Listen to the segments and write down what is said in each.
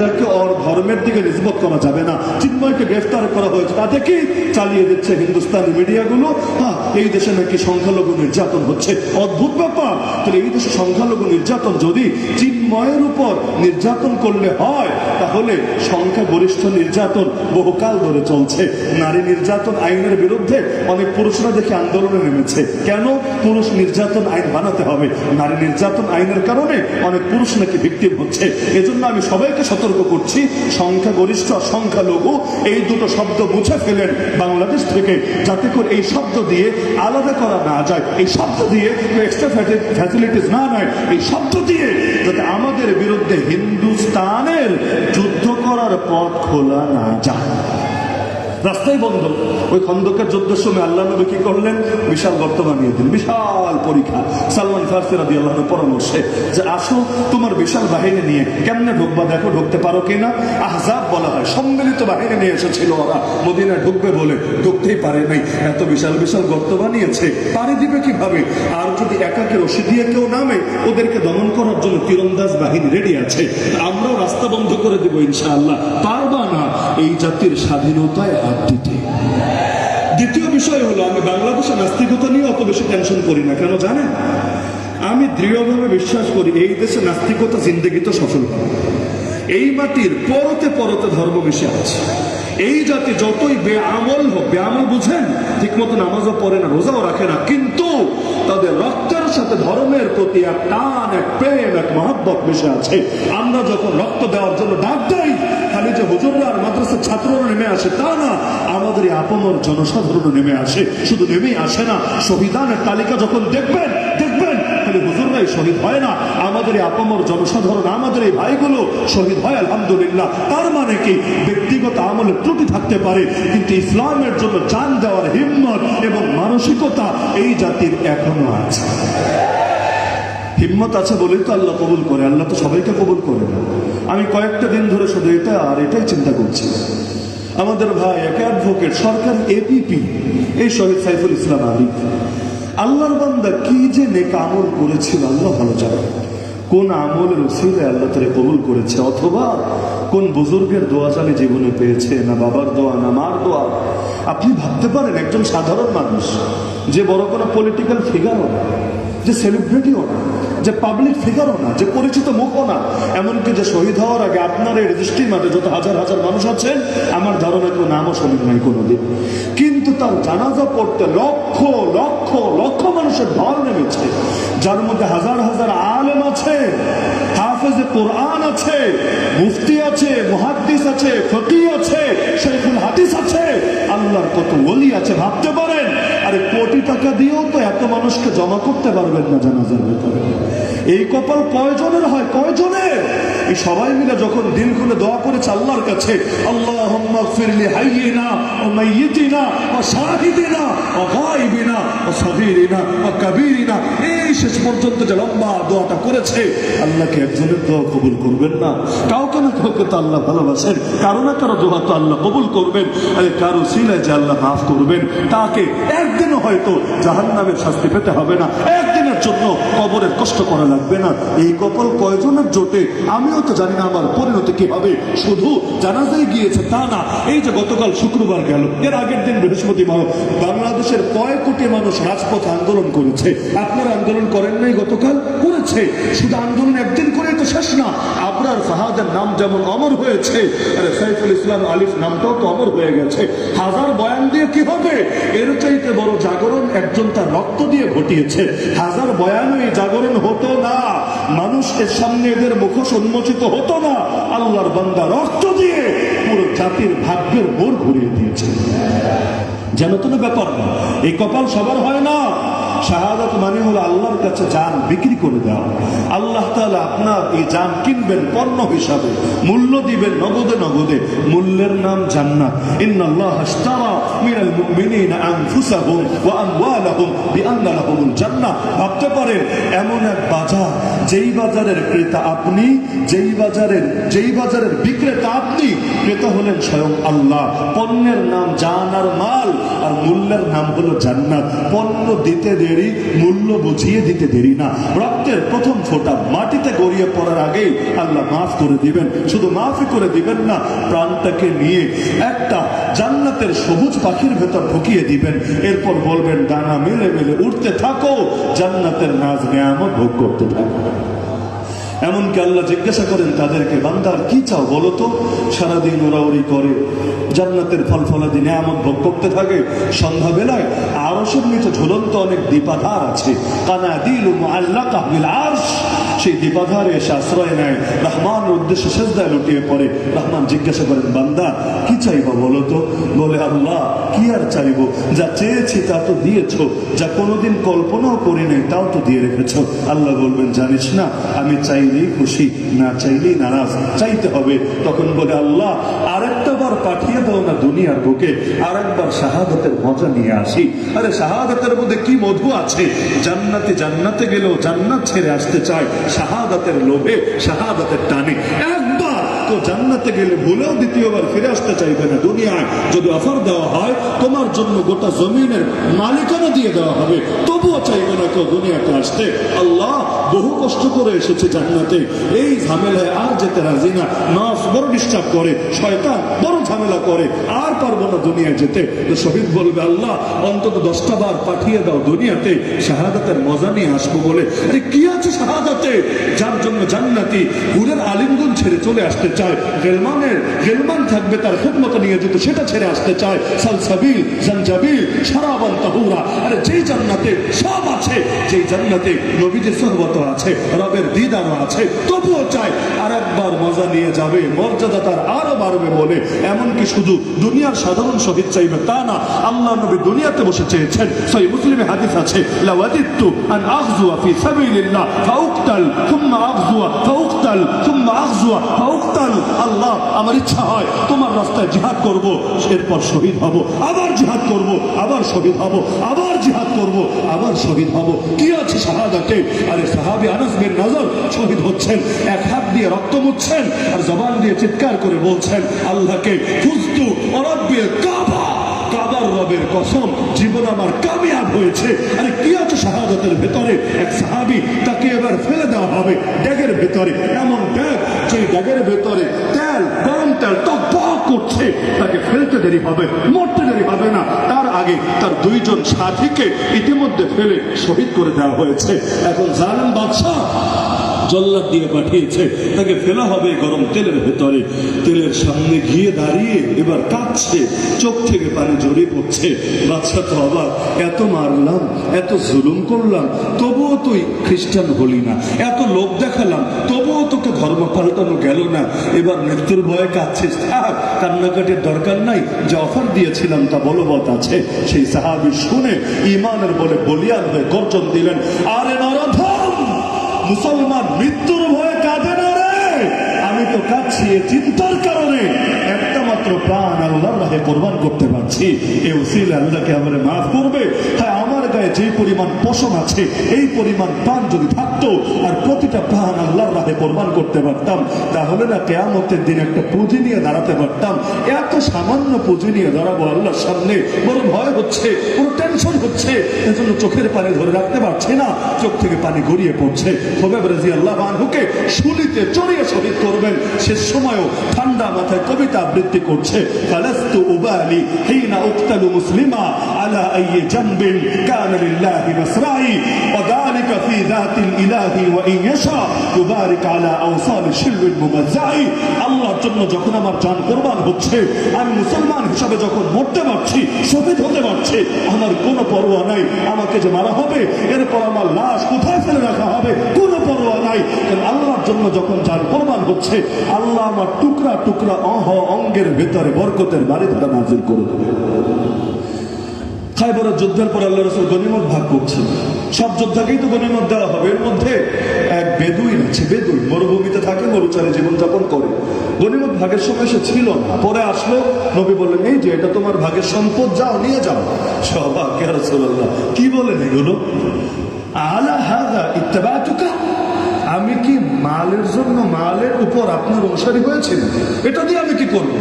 এটাকে ওর ধর্মের দিকে নিষ্পত করা যাবে না। চিন্ময়কে গ্রেফতার করা হয়েছে। তাতে কি চালিয়ে দিচ্ছে হিন্দুস্তানি মিডিয়াগুলো? হ্যাঁ এই দেশে নাকি সংখ্যালঘু নির্যাতন হচ্ছে। অদ্ভুত ব্যাপার। তাহলে এই দেশে সংখ্যালঘু নির্যাতন যদি চিন্ময়ের উপর নির্যাতন করলে হয়, তাহলে নির্যাতন বহুকাল ধরে চলছে। নারী নির্যাতন আইনের বিরুদ্ধে অনেক পুরুষরা দেখে আন্দোলনে নেমেছে। কেন পুরুষ নির্যাতন আইন বানাতে হবে? নারী নির্যাতন আইনের কারণে অনেক পুরুষ নাকি ভিক্টিম হচ্ছে। এজন্য আমি সবাইকে করছি। সংখ্যাগরিষ্ঠ, সংখ্যালঘু, এই দুটো শব্দ মুছে ফেলেন বাংলাদেশ থেকে। যাতে করে এই শব্দ দিয়ে আলাদা করা না যায়। এই শব্দ দিয়ে এক্সট্রা ফ্যাসিলিটিস না নয়। এই শব্দ দিয়ে যাতে আমাদের বিরুদ্ধে হিন্দুস্তানের যুদ্ধ করার পথ খোলা না যায়। রাস্তাই বন্ধ। ওই খন্দকের যুদ্ধের সময় আল্লাহ নবী কি করলেন? বিশাল গর্ত বানিয়ে দিন বিশাল পরীক্ষা। সালমান ফার্সি রাদি আল্লাহর পরামর্শে যে, আসো, তোমার বিশাল বাহিনী নিয়ে কেমনে ঢুকবা? দেখো, ঢুকতে পারো কিনা আহজাব বলা হয়। সম্মিলিত বাহিনী নিয়ে এসেছিল ওরা। মদিনায় ঢুকবে বলে ঢুকতেই পারে নাই। এত বিশাল বিশাল গর্ত বানিয়েছে। পাড়ি দিবে কীভাবে? আর যদি একাকে রশি দিয়ে কেউ নামে, ওদেরকে দমন করার জন্য তীরন্দাজ বাহিনী রেডি আছে। আমরাও রাস্তা বন্ধ করে দেবো ইনশাআল্লাহ। পারবা না। এই জাতির স্বাধীনতায় দিতে। দ্বিতীয় বিষয় হলো, আমি বাংলাদেশের নাস্তিকতা নিয়ে অত বেশি টেনশন করি না। কেন জানেন? আমি দৃঢ়ভাবে বিশ্বাস করি, এই দেশে নাস্তিকতা জিন্দগিতে সফল। হবে এই মাটির পরতে পরতে ধর্ম বেশি আছে। এই জাতি যতই বেআমল হোক, বেআমল বুঝেন ঠিক মতো নামাজও পড়ে না, রোজাও রাখে না, কিন্তু তাদের রক্তের সাথে ধর্মের প্রতি এক টান, এক প্রেম, এক মহাব্বত মিশে আছে। আমরা যখন রক্ত দেওয়ার জন্য ডাক দেই খালি যে হুজুররা মাদ্রাসার ছাত্ররা নেমে আসে, তা না, আমাদের এই আপমর জনসাধারণ নেমে আসে। শুধু নেমেই আসে না, শহীদানের তালিকা যখন দেখবেন দেখবেন, খালি হুজুররাই শহীদ হয় না, আমাদের এই আপমর জনসাধারণ, আমাদের এই ভাইগুলো শহীদ হয়, আলহামদুলিল্লাহ। তার মানে কি? ব্যক্তিগত আমলে ত্রুটি থাকতে পারে, কিন্তু ইসলামের জন্য জান দেওয়ার হিম্মত এবং মানসিকতা এই জাতির এখনও আছে। হিম্মত আছে বলেই তো আল্লাহ কবুল করে, আল্লাহ তো সবাইকে কবুল করে না। আমি কয়েকটা দিন ধরে শুধু এটা আর এটাই চিন্তা করছি। আমাদের ভাই, এক অ্যাডভোকেট সরকার এপিপি এই শহীদ সাইফুল ইসলাম আলী। আল্লাহর বান্দা কি যে নেক আমল করেছিল, আল্লাহ ভালো জানে। কোন আমল রসিদে আল্লাহ তারে কবুল করেছে অথবা কোন বুজুর্গের দোয়া চালে জীবনে পেয়েছে, না বাবার দোয়া, না মার দোয়া? আপনি ভাবতে পারেন, একজন সাধারণ মানুষ যে বড় কোনো পলিটিক্যাল ফিগারও না, যে সেলিব্রিটিও না, যে পাবলিক ফিগারও না, যে পরিচিত মুখও না, এমনকি যে শহীদ হওয়ার আগে আপনার এই রেজিস্ট্রির মাঠে যত হাজার হাজার মানুষ আছেন আমার ধারণা কেউ নামও শোনেন নাই কোনোদিন। কিন্তু তার জানাজা পড়তে লক্ষ লক্ষ লক্ষ মানুষের ঢল নেমেছে, যার মধ্যে হাজার হাজার আলেম আছে, হাফেজে কোরআন আছে, মুফতি আছে, মুহাদ্দিস আছে, ফকি আছে শেখুল হাদিস আছে। আল্লাহর কত ওলি আছে, ভাবতে পারেন? আরে কোটি টাকা দিয়েও তো এত মানুষকে জমা করতে পারবেন না জানাজার ভেতরে। এই কপাল কয়জনের হয়? কয়জনের? এই সবাই মিলে যখন দিল খুলে দোয়া করেছে আল্লাহর কাছে আল্লাহ এই শেষ পর্যন্ত লম্বা দোয়াটা করেছে আল্লাহকে একজনের দোয়া কবুল করবেন না? কাউকে আল্লাহ ভালোবাসেন। কারও না তো আল্লাহ করবেন। আরে কারও করবেন, তাকে একদিনও হয়তো জাহান্নামের শাস্তি পেতে হবে না। জন্য কবরের কষ্ট করা লাগবে না। এই কপাল কয়জনের জোটে? আমিও তো জানি না আমার পরিণতি কি হবে। শুধু জানাজায় গিয়েছে, তা না। এই যে গতকাল শুক্রবার গেল, এর আগের দিন বৃহস্পতিবার বাংলাদেশের কয় কোটি মানুষ রাজপথে আন্দোলন করেছে? আপনারা আন্দোলন করেন নাই গতকাল? করেছে। শুধু আন্দোলন একদিন করে তো শেষ না। আবরার ফাহাদের নাম যেমন অমর হয়েছে, আরে সাইফুল ইসলাম আলিফ নামটাও তো অমর হয়ে গেছে। হাজার বয়ান দিয়ে কি হবে? এর চাইতে বড় জাগরণ একজন তার রক্ত দিয়ে ঘটিয়েছে। হাজার বয়ানও এই জাগরণ হতো না, মানুষকে সামনে এদের মুখোশ উন্মোচিত হতো না। আল্লাহর বান্দা রক্ত দিয়ে পুরো জাতির ভাগ্যের মোড় ঘুরিয়ে দিয়েছে। যেন কোনো ব্যাপার না, এই কপাল সবার হয় না। শাহাদাত মানে হলো আল্লাহর কাছে যান বিক্রি করে দেওয়া। আল্লাহ আপনার এই যান কিনবেন পণ্য হিসাবে, মূল্য দিবেন নগদে নগদে, মূল্যের নাম ভাবতে পারেন, এমন এক বাজার, যেই বাজারের ক্রেতা আপনি, যেই বাজারের যেই বাজারের বিক্রেতা আপনি, ক্রেতা হলেন স্বয়ং আল্লাহ। পণ্যের নাম জান আর মাল, আর মূল্যের নাম হলো জান্নাত। পণ্য দিতে দেরি দেরি, মূল্য বুঝিয়ে দিতে দেরি না। রক্তের প্রথম ফোঁটা মাটিতে গড়িয়ে পড়ার আগেই আল্লাহ মাফ করে দিবেন। শুধু মাফই করে দিবেন না, প্রাণটাকে নিয়ে একটা জান্নাতের সবুজ পাখির ভেতর ঢুকিয়ে দিবেন। এরপর বলবেন ডানা মেলে মেলে উঠতে থাকো, জান্নাতের নাজ নেয়ামত ভোগ করতে থাকো। এমনকি আল্লাহ জিজ্ঞাসা করেন, তাদেরকে বান্দার কি চাও বলো তো? সারাদিন ওরা ওরাওরি করে, জান্নাতের ফল ফলাদি নিয়ামত ভোগ করতে থাকে। সন্ধ্যা সন্ধ্যাবেলায় আরসের নিচে ঝুলন্ত অনেক দীপাধার আছে। কানা দিল আল্লাহ কাবিল আরশ। সেই দীপাধারে এসে আশ্রয় নেয়। রহমানের উদ্দেশ্যে সেজদায় লুটিয়ে পড়ে। রহমান জিজ্ঞাসা করেন, বান্দা, কি চাইব বলো তো? বলে, আল্লাহ, কি আর চাইব? যা চেয়েছি তা তো দিয়েছ। যা কোনোদিন কল্পনাও করি নাই, তাও তো দিয়ে রেখেছো। আল্লাহ বলবেন, জানিস না, আমি চাইলেই খুশি, না চাইলেই নারাজ। চাইতে হবে। তখন বলে, আল্লাহ, আরেকটা বার পাঠিয়ে দাও না দুনিয়ার বুকে আর একবার শাহাদতের মজা নিয়ে আসি। আরে, শাহাদতের মধ্যে কি মধু আছে? জান্নাতে জান্নাতে গেলেও জান্নাত ছেড়ে আসতে চায় শাহাদাতের লোভে, শাহাদাতের টানে। একবার তো জান্নাতে গেলে ভুলেও দ্বিতীয়বার ফিরে আসতে চাইবে না দুনিয়ায়। যদি অফার দেওয়া হয়, তোমার জন্য গোটা জমিনের মালিকানা দিয়ে দেওয়া হবে। তবুও চাইবে না কেউ দুনিয়াতে আসতে। আল্লাহ বহু কষ্ট করে এসেছে জান্নাতে। এই ঝামেলায় আর যেতে রাজি না। নাস বড় ডিস্টার্ব করে, শয়তান বড় ঝামেলা করে। আর পারব না দুনিয়ায় যেতে। তো শহীদ বলবে, আল্লাহ, অন্তত দশটা বার পাঠিয়ে দাও দুনিয়াতে। শাহাদাতের মজা নিয়ে আসব বলে। আরে, কি আছে শাহাদাতে? যার জন্য জান্নাতি হুরের আলিমগুন ছেড়ে চলে আসতে চায়। গেলমানের গেলমান থাকবে তার খেদমত নিয়ে যেত সেটা ছেড়ে আসতে চায়। সালসাবিল, জানজাবিল, সারাবান তাহুরা। আরে যেই জান্নাতে সব আছে, যেই জান্নাতে নবীদের সহবত আছে, রবের দিদারও আছে, তবুও চায় আর একবার মজা নিয়ে যাবে, মর্যাদা তার আরও বাড়বে বলে। এমনকি শুধু দুনিয়ার সাধারণ শহীদ চাইবে তা না, আল্লাহ নবী দুনিয়াতে বসে চেয়েছেন। সেই মুসলিমে হাদিস আছে লাওয়াদিত্তু আন আখজুয়া ফি সাবিলিল্লাহ, ফাউকতাল থুম্মা আখজুয়া, ফাউকতাল থুম্মা আখজুয়া, ফাউকতাল আল্লাহ, আমার ইচ্ছা হয় তোমার রাস্তায় জিহাদ করব, এরপর শহীদ হব, আবার জিহাদ করব, আবার শহীদ হব, আবার জিহাদ করব, আবার শহীদ হব। কি আছে শাহাদাতে? আরে সাহাবি আনাস নজর শহীদ হচ্ছেন, এক হাত দিয়ে রক্ত মুচ্ছেন আর জবান দিয়ে চিৎকার করে বলছেন, আল্লাহকে ফুস্তু অরব্যের কাবা। কসম, জীবন আমার কামিয়াব হয়েছে। আরে কি আছে শাহাদাতের ভেতরে? এক সাহাবি তাকে এবার ফেলে দেওয়া হবে ড্যাগের ভেতরে। এমন ড্যাগ যে ড্যাগের ভেতরে তেল, গরম তেল টক করছে, তাকে ফেলতে দেরি হবে, মরতে দেরি হবে না। তার আগে তার দুইজন সাথীকে ইতিমধ্যে ফেলে শহীদ করে দেওয়া হয়েছে। এখন জালেম বাদশাহ জল্লাদ দিয়ে পাঠিয়েছে। তাকে ফেলা হবে গরম তেলের ভেতরে। তেলের সামনে গিয়ে দাঁড়িয়ে এবার কাঁদছে চোখ থেকে পানি জড়িয়ে পড়ছে। বাচ্চা তো আবার এত মারলাম, এত জুলুম করলাম, তবুও তুই খ্রিস্টান হলি না। এত লোক দেখালাম, তবুও তোকে ধর্ম পাল্টানো গেল না। এবার মৃত্যুর ভয়ে কাঁদছিস। থাক কান্নাকাটির দরকার নাই, যে অফার দিয়েছিলাম তা বলবৎ আছে। সেই সাহাবি শুনে ইমানের বলে বলিয়ান হয়ে গর্জন দিলেন, আরে নরধম মুসলমান মৃত্যুর ভয়ে কাঁদে না রে। আমি তো কাঁদছি চিন্তার কারণে। একটা মাত্র প্রাণ আল্লাহ করতে পারছি। এ উসিল আল্লাহকে আমার মাফ করবে। হ্যাঁ আমার গায়ে যে পরিমাণ পশম আছে, এই পরিমাণ প্রাণ যদি থাকতো আর প্রতিটা প্রাণ আল্লাহর রাহে কোরবান করতে পারতাম, তাহলে না কেয়ামতের দিন একটা পুঁজি নিয়ে দাঁড়াতে পারতাম। এত সামান্য পুঁজি নিয়ে দাঁড়াবো আল্লাহর সামনে বড় ভয় হচ্ছে বড় টেনশন হচ্ছে, এজন্য চোখের পানি ধরে রাখতে পারছি না, চোখ থেকে পানি গড়িয়ে পড়ছে। হোবেব রাজি আল্লাহ আনহুকে শুলিতে চড়িয়ে শহীদ করবেন। শেষ সময়ও ঠান্ডা মাথায় কবিতা আবৃত্তি করছে, ফালাস্তু উবালি হিনা উক্তালু মুসলিমা আলা আইয়ি জামবিন কানা লিল্লাহি মাসরাই وذلك في ذات الإله وإن يشاء يبارك على أوصال شلو الممزعي আল্লাহর জন্য যখন আমার জান কোরবান হচ্ছে আমি মুসলমান হিসাবে যখন মরতে পারছি শহীদ হতে পারছি আমার কোনো পরোয়া নাই আমাকে যে মারা হবে এরপর আমার লাশ কোথায় ফেলে রাখা হবে কোনো পরোয়া নাই কারণ আল্লাহর জন্য যখন যার কোরবান হচ্ছে আল্লাহ আমার টুকরা টুকরা অহ অঙ্গের ভেতরে বরকতের বাড়ি ধারা নাজিল করে দেবে খাইবারের যুদ্ধের পর আল্লাহ রসুল গনিমত ভাগ করছেন। সব যোদ্ধাকেই তো গনিমত দেওয়া হবে। এর মধ্যে এক বেদুইন আছে বেদুই মরুভূমিতে থাকে, মরুচারে জীবনযাপন করে। গনিমত ভাগের সময় সে ছিল না। পরে আসলো, নবী বললেন, এই যে, এটা তোমার ভাগের সম্পদ, যাও, নিয়ে যাও। সবাক রসুল্লাহ কি বলেন এগুলো? আলা হাদা ইত্তেবাতুকা? আমি কি মালের জন্য মালের উপর আপনার অনুসারী হয়েছিল এটা দিয়ে আমি কি করব?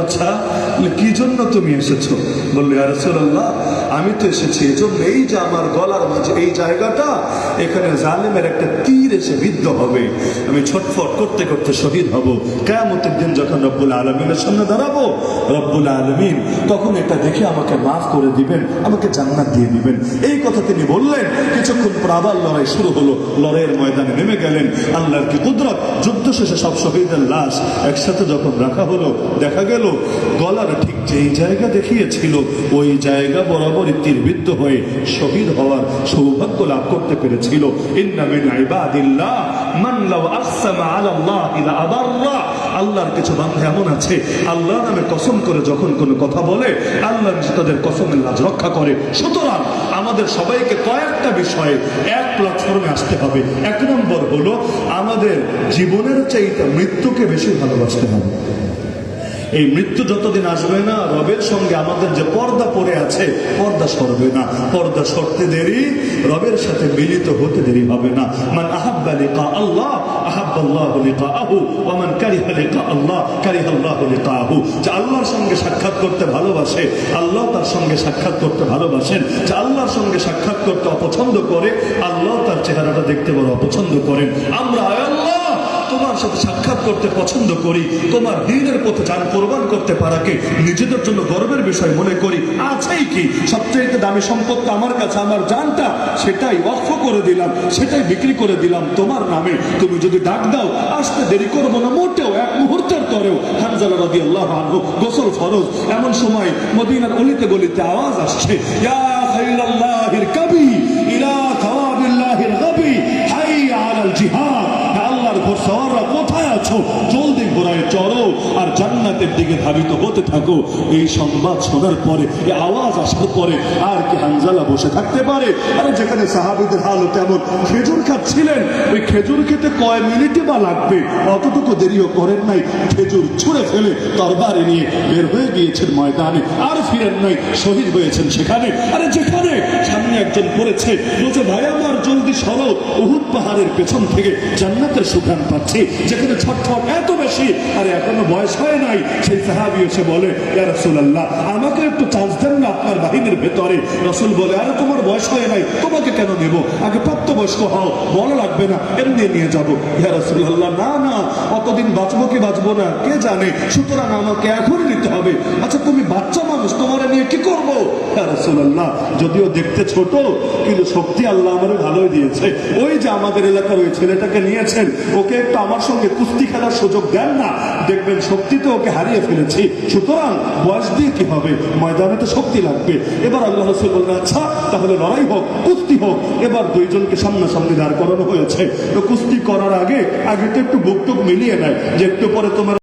আচ্ছা কি জন্য তুমি এসেছ? বললে রসুল্লাহ আমি তো এসেছি এই জন্য এই যে আমার গলার মাঝে এই জায়গাটা, এখানে জালেমের একটা তীর এসে বিদ্ধ হবে। আমি ছটফট করতে করতে শহীদ হব। কেমতের দিন যখন রব্বুল আলমিনের সামনে দাঁড়াবো, রব্বুল আলমিন তখন এটা দেখে আমাকে মাফ করে দিবেন, আমাকে জান্নাত দিয়ে দিবেন। এই কথা তিনি বললেন। কিছুক্ষণ পর আবার লড়াই শুরু হলো। লড়াইয়ের ময়দানে নেমে গেলেন। আল্লাহর কি কুদরত? যুদ্ধ শেষে সব শহীদের লাশ একসাথে যখন রাখা হলো দেখা গেল, গলার ঠিক যেই জায়গা দেখিয়েছিল, ওই জায়গা বরাবরই তীরবিদ্ধ হয়ে শহীদ হওয়ার সৌভাগ্য লাভ করতে পেরেছিল। আল্লাহর কিছু বান্ধা এমন আছে, আল্লাহ নামে কসম করে যখন কোনো কথা বলে, আল্লাহ তাদের কসমের লাজ রক্ষা করে। সুতরাং আমাদের সবাইকে কয়েকটা বিষয়ে এক প্ল্যাটফর্মে আসতে হবে। এক নম্বর হলো, আমাদের জীবনের চাইতে মৃত্যুকে বেশি ভালোবাসতে হবে। এই মৃত্যু যতদিন আসবে না, রবের সঙ্গে আমাদের যে পর্দা পড়ে আছে, পর্দা সরবে না। পর্দা সরতে দেরি, রবের সাথে মিলিত হতে দেরি হবে না। মান আহাব্বা লিকা আল্লাহ আহাব্বাল্লাহু লিকাআহু, ওয়া মান কারিহা লিকা আল্লাহ কারিহাল্লাহু লিকাআহু। যে আল্লাহর সঙ্গে সাক্ষাৎ করতে ভালোবাসে, আল্লাহ তার সঙ্গে সাক্ষাৎ করতে ভালোবাসেন। যে আল্লাহর সঙ্গে সাক্ষাৎ করতে অপছন্দ করে, আল্লাহ তার চেহারাটা দেখতে বড় অপছন্দ করেন। আমরা আয় তোমার সাথে সাক্ষাৎ করতে পছন্দ করি, তোমার দিনের পথে যান কোরবান করতে পারাকে নিজেদের জন্য গর্বের বিষয় মনে করি। আছেই কি? সবচেয়ে দামি সম্পদ আমার কাছে, আমার জানটা, সেটাই অক্ষ করে দিলাম, সেটাই বিক্রি করে দিলাম তোমার নামে। তুমি যদি ডাক দাও, আসতে দেরি করব না, মোটেও এক মুহূর্তের তরেও হানজালা রদি আল্লাহ আনহু, গোসল ফরজ। এমন সময় মদিনার অলিতে গলিতে আওয়াজ আসছে কবি কোথায় আছো জলদি ঘোড়ায় চড়ো আর জান্নাতের দিকে ধাবিত হতে থাকো। এই সংবাদ শোনার পরে এই আওয়াজ আসার পরে আর কি হানজালা বসে থাকতে পারে। আরে যেখানে সাহাবিদের হালত তেমন খেজুর খাচ্ছিলেন, ওই খেজুর খেতে কয় মিনিটে বা লাগবে? অতটুকু দেরিও করেন নাই। খেজুর ছুঁড়ে ফেলে তরবারি নিয়ে বের হয়ে গিয়েছেন ময়দানে। আর ফিরেন নাই, শহীদ হয়েছেন সেখানে। আরে যেখানে? সামনে একজন পড়েছে। বলছে, ভাই, আমার জলদি সরো। উহুদ পাহাড়ের পেছন থেকে জান্নাতের সুঘ্রাণ পাচ্ছি। যেখানে ছটফট এত বেশি আর এখনও বয়স হয় নাই। সেই সাহাবি এসে বলে, ইয়া আমাকে একটু চান্স দেন না বাহিনীর ভেতরে। রসুল বলে, আরে, তোমার বয়স হয় নাই, তোমাকে কেন নেব? আগে প্রাপ্তবয়স্ক হও, বলা লাগবে না, এমনি নিয়ে যাব। ইয়া রাসূলুল্লাহ, না না, অতদিন বাঁচবো কি বাঁচবো না, কে জানে? সুতরাং আমাকে এখনই নিতে হবে। আচ্ছা তুমি বাচ্চা মানুষ, তোমার নিয়ে কি করব? ইয়া রাসূলুল্লাহ, যদিও দেখতে ছোট, কিন্তু শক্তি আল্লাহ আমার ভালোই দিয়েছে। ওই যে আমাদের এলাকার ওই ছেলেটাকে নিয়েছেন, ওকে একটু আমার সঙ্গে কুস্তি খেলার সুযোগ দেন না। দেখবেন শক্তি তো ওকে হারিয়ে ফেলেছি। সুতরাং বয়স দিয়ে কি হবে? ময়দানে তো শক্তি লাগবে। এবার আল্লাহ রসুল বললেন আচ্ছা তাহলে লড়াই হোক, কুস্তি হোক। এবার দুইজনকে সামনাসামনি দাঁড় করানো হয়েছে। তো কুস্তি করার আগে আগে তো একটু বুক টুক মিলিয়ে নেয়, যে একটু পরে তোমার